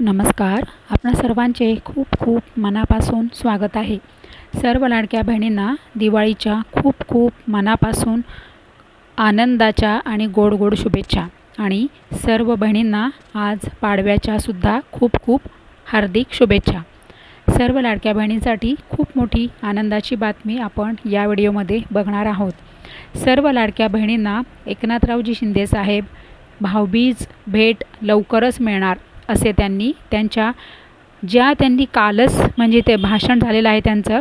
नमस्कार. आपणा सर्वांचे खूप खूप मनापासून स्वागत आहे. सर्व लाडक्या बहिणींना दिवाळीच्या खूप खूप मनापासून आनंदाच्या आणि गोड गोड शुभेच्छा. आणि सर्व बहिणींना आज पाडव्याच्यासुद्धा खूप खूप हार्दिक शुभेच्छा. सर्व लाडक्या बहिणींसाठी खूप मोठी आनंदाची बातमी आपण या व्हिडिओमध्ये बघणार आहोत. सर्व लाडक्या बहिणींना एकनाथरावजी शिंदेसाहेब भाऊबीज भेट लवकरच मिळणार. असे त्यांनी त्यांच्या ज्या त्यांनी कालच म्हणजे ते भाषण झालेलं आहे त्यांचं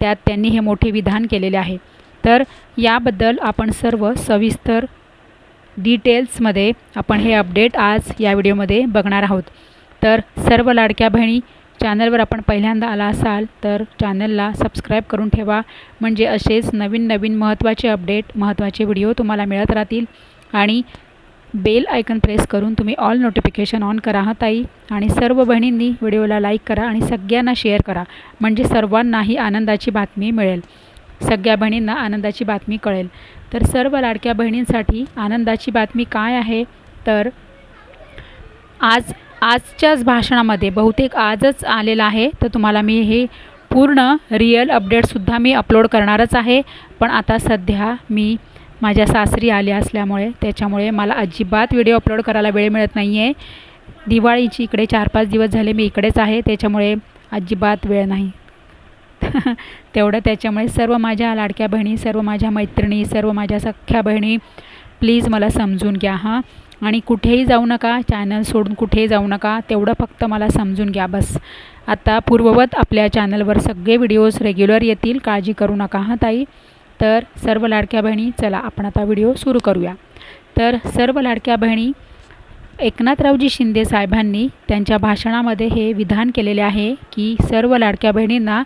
त्यात त्यांनी हे मोठे विधान केलेले आहे. तर याबद्दल आपण सर्व सविस्तर डिटेल्समध्ये आपण हे अपडेट आज या व्हिडिओमध्ये बघणार आहोत. तर सर्व लाडक्या बहिणी चॅनलवर आपण पहिल्यांदा आला असाल तर चॅनलला सबस्क्राईब करून ठेवा. म्हणजे असेच नवीन नवीन महत्त्वाचे अपडेट महत्त्वाचे व्हिडिओ तुम्हाला मिळत राहतील. आणि बेल आयकन प्रेस करून तुम्ही ऑल नोटिफिकेशन ऑन करा हा ताई. आणि सर्व बहिणींनी व्हिडिओला लाईक करा आणि सगळ्यांना शेअर करा. म्हणजे सर्वांनाही आनंदाची बातमी मिळेल. सगळ्या बहिणींना आनंदाची बातमी कळेल. तर सर्व लाडक्या बहिणींसाठी आनंदाची बातमी काय आहे? तर आज आजच्याच भाषणामध्ये बहुतेक आजच आलेलं आहे. तर तुम्हाला मी हे पूर्ण रिअल अपडेटसुद्धा मी अपलोड करणारच आहे. पण आता सध्या मी माझ्या सासरी आल्या असल्यामुळे त्याच्यामुळे मला अजिबात व्हिडिओ अपलोड करायला वेळ मिळत नाही आहे दिवाळीची इकडे चार पाच दिवस झाले मी इकडेच आहे त्याच्यामुळे अजिबात वेळ नाही. तेवढं त्याच्यामुळे सर्व माझ्या लाडक्या बहिणी सर्व माझ्या मैत्रिणी सर्व माझ्या सख्ख्या बहिणी प्लीज मला समजून घ्या हां. आणि कुठेही जाऊ नका चॅनल सोडून कुठेही जाऊ नका तेवढं फक्त मला समजून घ्या बस. आता पूर्ववत आपल्या चॅनलवर सगळे व्हिडिओज रेग्युलर येतील काळजी करू नका हां ताई. तर सर्व लाडक्या बहिणी चला आपण आता व्हिडिओ सुरू करूया. तर सर्व लाडक्या बहिणी एकनाथरावजी शिंदे साहेबांनी त्यांच्या भाषणामध्ये हे विधान केलेले आहे की सर्व लाडक्या बहिणींना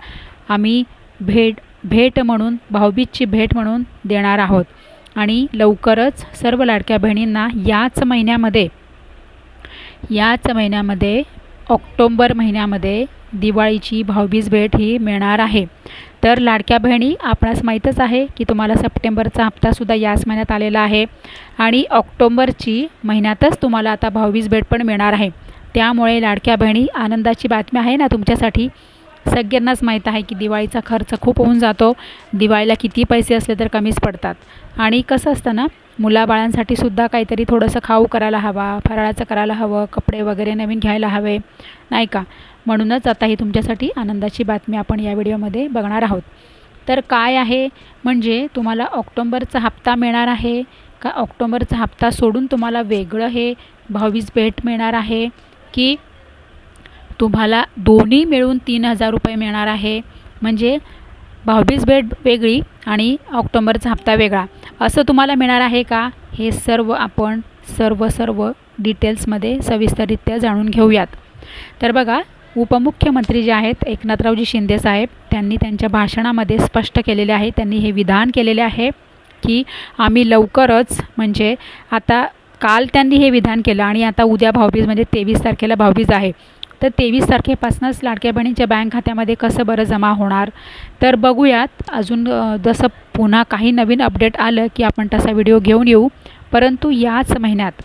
आम्ही भेट भेट म्हणून भाऊबीजची भेट म्हणून देणार आहोत. आणि लवकरच सर्व लाडक्या बहिणींना याच महिन्यामध्ये याच महिन्यामध्ये ऑक्टोंबर महिन्यामध्ये दिवाळीची भाऊबीज भेट ही मिळणार आहे. तर लाडक्या बहिणी आपणास माहीतच आहे की तुम्हाला सप्टेंबरचा हप्तासुद्धा याच महिन्यात आलेला आहे आणि ऑक्टोंबरची महिन्यातच तुम्हाला आता भाऊबीज भेट पण मिळणार आहे. त्यामुळे लाडक्या बहिणी आनंदाची बातमी आहे ना तुमच्यासाठी. सगळ्यांनाच माहीत आहे की दिवाळीचा खर्च खूप होऊन जातो. दिवाळीला किती पैसे असले तर कमीच पडतात. आणि कसं असतं ना मुलाबाळांसाठी सुद्धा काहीतरी थोडंसं खाऊ करायला हवा फराळाचं करायला हवं कपडे वगैरे नवीन घ्यायला हवे नाही का? म्हणूनच आता ही तुमच्यासाठी आनंदाची बातमी आपण या व्हिडिओमध्ये बघणार आहोत. तर काय आहे? म्हणजे तुम्हाला ऑक्टोंबरचा हप्ता मिळणार आहे का? ऑक्टोंबरचा हप्ता सोडून तुम्हाला वेगळं हे भावीज भेट मिळणार आहे की तुम्हाला दोन्ही मिळून तीन हजार रुपये मिळणार आहे. म्हणजे भाऊबीज भेट वेगळी आणि ऑक्टोंबरचा हप्ता वेगळा. असं तुम्हाला मिळणार आहे का? हे सर्व आपण सर्व सर्व डिटेल्समध्ये सविस्तररित्या जाणून घेऊयात. तर बघा उपमुख्यमंत्री जे आहेत एकनाथरावजी शिंदेसाहेब त्यांनी त्यांच्या भाषणामध्ये स्पष्ट केलेले आहे. त्यांनी हे विधान केलेले आहे की आम्ही लवकरच म्हणजे आता काल त्यांनी हे विधान केलं आणि आता उद्या भाऊबीज म्हणजे तेवीस तारखेला भाऊबीज आहे. तर तेवीस तारखेपासूनच लाडक्या बहिणींच्या बँक खात्यामध्ये कसं बरं जमा होणार? तर बघूयात. अजून जसं पुन्हा काही नवीन अपडेट आलं की आपण तसा व्हिडिओ घेऊन येऊ. परंतु याच महिन्यात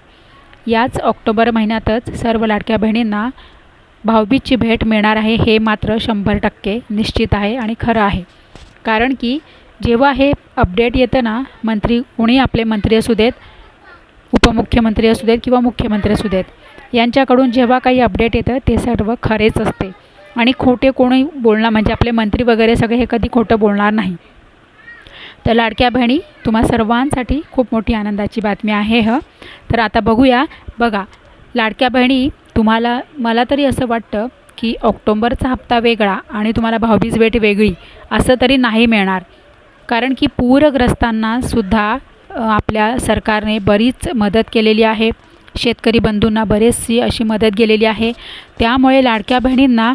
याच ऑक्टोबर महिन्यातच सर्व लाडक्या बहिणींना भाऊबीजची भेट मिळणार आहे हे मात्र शंभर टक्के निश्चित आहे आणि खरं आहे. कारण की जेव्हा हे अपडेट येतं ना मंत्री कोणी आपले मंत्री असू देत उपमुख्यमंत्री असू देत किंवा मुख्यमंत्री असू देत यांच्याकडून जेव्हा काही अपडेट येतं ते सर्व खरेच असते. आणि खोटे कोणी बोलणार म्हणजे आपले मंत्री वगैरे सगळे हे कधी खोटं बोलणार नाही. तर लाडक्या बहिणी तुम्हा सर्वांसाठी खूप मोठी आनंदाची बातमी आहे ह. तर आता बघूया बघा लाडक्या बहिणी तुम्हाला मला तरी असं वाटतं की ऑक्टोंबरचा हप्ता वेगळा आणि तुम्हाला भाऊबीज भेट वेगळी असं तरी नाही मिळणार. कारण की पूरग्रस्तांनासुद्धा आपल्या सरकारने बरीच मदत केलेली आहे. शेतकरी बंधूंना बरेचशी अशी मदत गेलेली आहे. त्यामुळे लाडक्या बहिणींना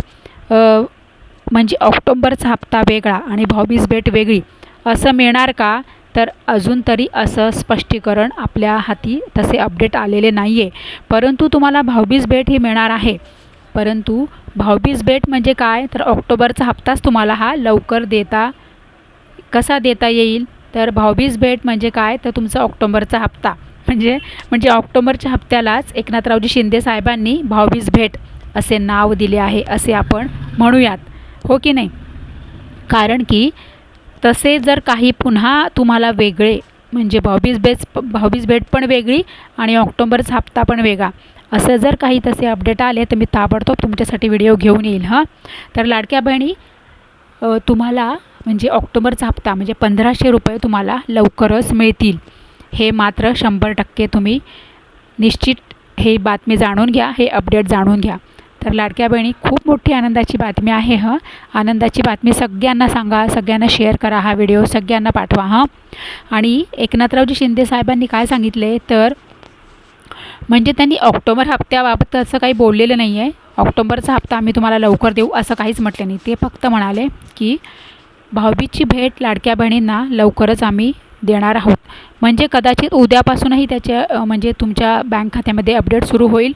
म्हणजे ऑक्टोंबरचा हप्ता वेगळा आणि भाऊबीज भेट वेगळी असं मिळणार का? तर अजून तरी असं स्पष्टीकरण आपल्या हाती तसे अपडेट आलेले नाही आहे परंतु तुम्हाला भाऊबीज भेट ही मिळणार आहे. परंतु भाऊबीज भेट म्हणजे काय? तर ऑक्टोबरचा हप्ताच तुम्हाला हा लवकर देता कसा देता येईल? तर भाऊबीज भेट म्हणजे काय? तर तुमचा ऑक्टोबरचा हप्ता. म्हणजे म्हणजे ऑक्टोबरच्या हप्त्यालाच एकनाथरावजी शिंदे साहेबांनी भाऊबीज भेट असे नाव दिले आहे असे आपण म्हणूयात. हो की नाही? कारण की तसे जर काही पुन्हा तुम्हाला वेगळे म्हणजे भाऊबीज बेस भाऊबीज भेट पण वेगळी आणि ऑक्टोबरचा हप्ता पण वेगळा असं जर काही तसे अपडेट आले तर मी ताबडतोब तुमच्यासाठी व्हिडिओ घेऊन येईल हां? तर लाडक्या बहिणी तुम्हाला म्हणजे ऑक्टोबरचा हप्ता म्हणजे पंधराशे रुपये तुम्हाला लवकरच मिळतील. हे मात्र शंभर टक्के तुम्ही निश्चित हे बातमी जाणून घ्या हे अपडेट जाणून घ्या. तर लाडक्या बहिणी खूप मोठी आनंदाची बातमी आहे हं. आनंदाची बातमी सगळ्यांना सांगा सगळ्यांना शेअर करा हा व्हिडिओ सगळ्यांना पाठवा हां. आणि एकनाथरावजी शिंदे साहेबांनी काय सांगितले? तर म्हणजे त्यांनी ऑक्टोबर हप्त्याबाबत असं काही बोललेलं नाही आहे ऑक्टोबरचा हप्ता आम्ही तुम्हाला लवकर देऊ असं काहीच म्हटलं नाही. ते फक्त म्हणाले की भाऊबीजची भेट लाडक्या बहिणींना लवकरच आम्ही देणार आहोत. म्हणजे कदाचित उद्यापासूनही त्याच्या म्हणजे तुमच्या बँक खात्यामध्ये अपडेट सुरू होईल.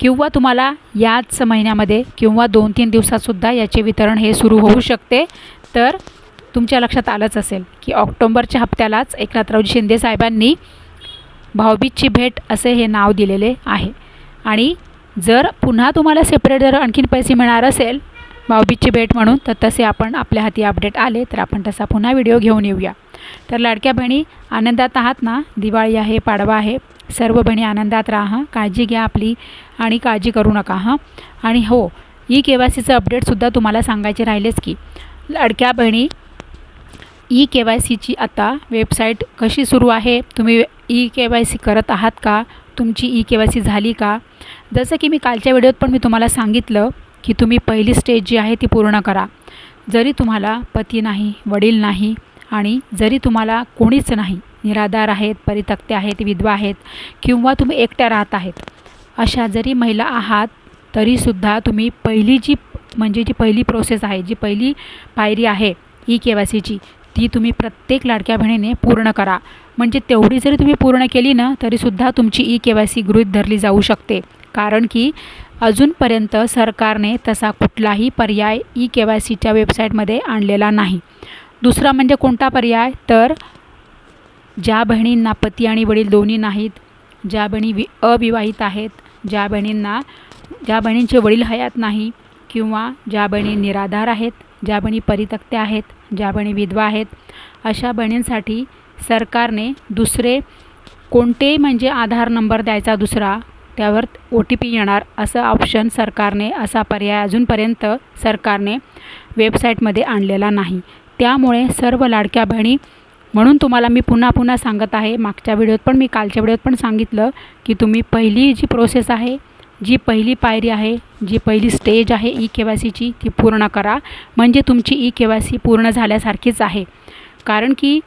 किंवा तुम्हाला याच महिन्यामध्ये किंवा दोन तीन दिवसातसुद्धा याचे वितरण हे सुरू होऊ शकते. तर तुमच्या लक्षात आलंच असेल की ऑक्टोंबरच्या हप्त्यालाच एकनाथरावजी शिंदे साहेबांनी भाऊबीजची भेट असे हे नाव दिलेले आहे. आणि जर पुन्हा तुम्हाला सेपरेट जर आणखीन पैसे मिळणार असेल भाऊबीजची भेट म्हणून तर तसे आपण आपल्या हाती अपडेट आले तर आपण तसा पुन्हा व्हिडिओ घेऊन येऊया. तर लाडक्या बहिणी आनंदात आहात ना? दिवाळी आहे पाडवा आहे. सर्व बहिणी आनंदात राहा. काळजी घ्या आपली आणि काळजी करू नका हां? आणि हो ई के वाय सीचं अपडेटसुद्धा तुम्हाला सांगायचे राहिलेच की लाडक्या बहिणी ई के वाय सीची आता वेबसाईट कशी सुरू आहे? तुम्ही ई के वाय सी करत आहात का? तुमची ई के वाय सी झाली का? जसं की मी कालच्या व्हिडिओत पण मी तुम्हाला सांगितलं की तुम्ही पहिली स्टेज जी आहे ती पूर्ण करा. जरी तुम्हाला पती नाही वडील नाही आणि जरी तुम्हाला कोणीच नाही निराधार आहेत परितक्ते आहेत विधवा आहेत किंवा तुम्ही एकट्या राहत आहेत अशा जरी महिला आहात तरीसुद्धा तुम्ही पहिली जी म्हणजे जी पहिली प्रोसेस आहे जी पहिली पायरी आहे ई के वाय सीची ती तुम्ही प्रत्येक लाडक्या बहिणीने पूर्ण करा. म्हणजे तेवढी जरी तुम्ही पूर्ण केली ना तरीसुद्धा तुमची ई के वाय सी गृहीत धरली जाऊ शकते. कारण की अजूनपर्यंत सरकारने तसा कुठलाही पर्याय ई के वाय सीच्या वेबसाईटमध्ये आणलेला नाही. दुसरा म्हणजे कोणता पर्याय? तर ज्या बहिणींना पती आणि वडील दोन्ही नाहीत ज्या बहिणी वि अविवाहित आहेत ज्या बहिणींना ज्या बहिणींचे वडील हयात नाही किंवा ज्या बहिणी निराधार आहेत ज्या बहिणी परितक्त्या आहेत ज्या बहिणी विधवा आहेत अशा बहिणींसाठी सरकारने दुसरे कोणते म्हणजे आधार नंबर द्यायचा दुसरा त्यावर ओ टी पी येणार असं ऑप्शन सरकारने असा पर्याय अजूनपर्यंत सरकारने वेबसाईटमध्ये आणलेला नाही. त्यामुळे सर्व लाडक्या बहिणी म्हणून तुम्हाला मी पुन्हा पुन्हा सांगत आहे मागच्या व्हिडिओत पण मी कालच्या व्हिडिओत पण सांगितलं की तुम्ही पहिली जी प्रोसेस आहे जी पहिली पायरी आहे जी पहिली स्टेज आहे ई के वाय सीची ती पूर्ण करा. म्हणजे तुमची ई के वाय सी पूर्ण झाल्यासारखीच आहे. कारण की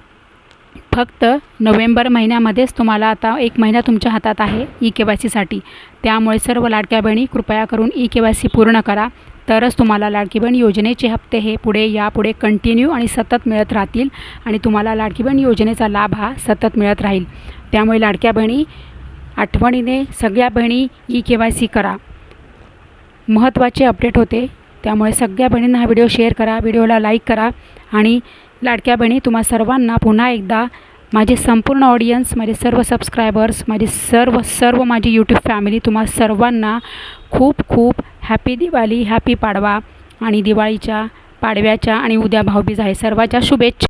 फक्त नोव्हेंबर महिन्यामध्येच तुम्हाला आता एक महिना तुमच्या हातात आहे ई के वाय सीसाठी. त्यामुळे सर्व लाडक्या बहिणी कृपया करून ई के वाय सी पूर्ण करा. तरच तुम्हाला लाडकी बहीण योजनेचे हप्ते हे पुढे यापुढे कंटिन्यू आणि सतत मिळत राहतील आणि तुम्हाला लाडकी बहीण योजनेचा लाभ हा सतत मिळत राहील. त्यामुळे लाडक्या बहिणी आठवणीने सगळ्या बहिणी ई के वाय सी करा. महत्त्वाचे अपडेट होते. त्यामुळे सगळ्या बहिणींना हा व्हिडिओ शेअर करा व्हिडिओला लाईक करा आणि लाडक्या बहिणी तुम्हा सर्वांना पुन्हा एकदा माझे संपूर्ण ऑडियन्स माझे सर्व सबस्क्रायबर्स माझे सर्व सर्व माझी यूट्यूब फॅमिली तुम्हा सर्वांना खूप खूप हॅपी दिवाळी हॅपी पाडवा आणि दिवाळीच्या पाडव्याच्या आणि उद्या भाऊबीज आहे. सर्वाच्या शुभेच्छा.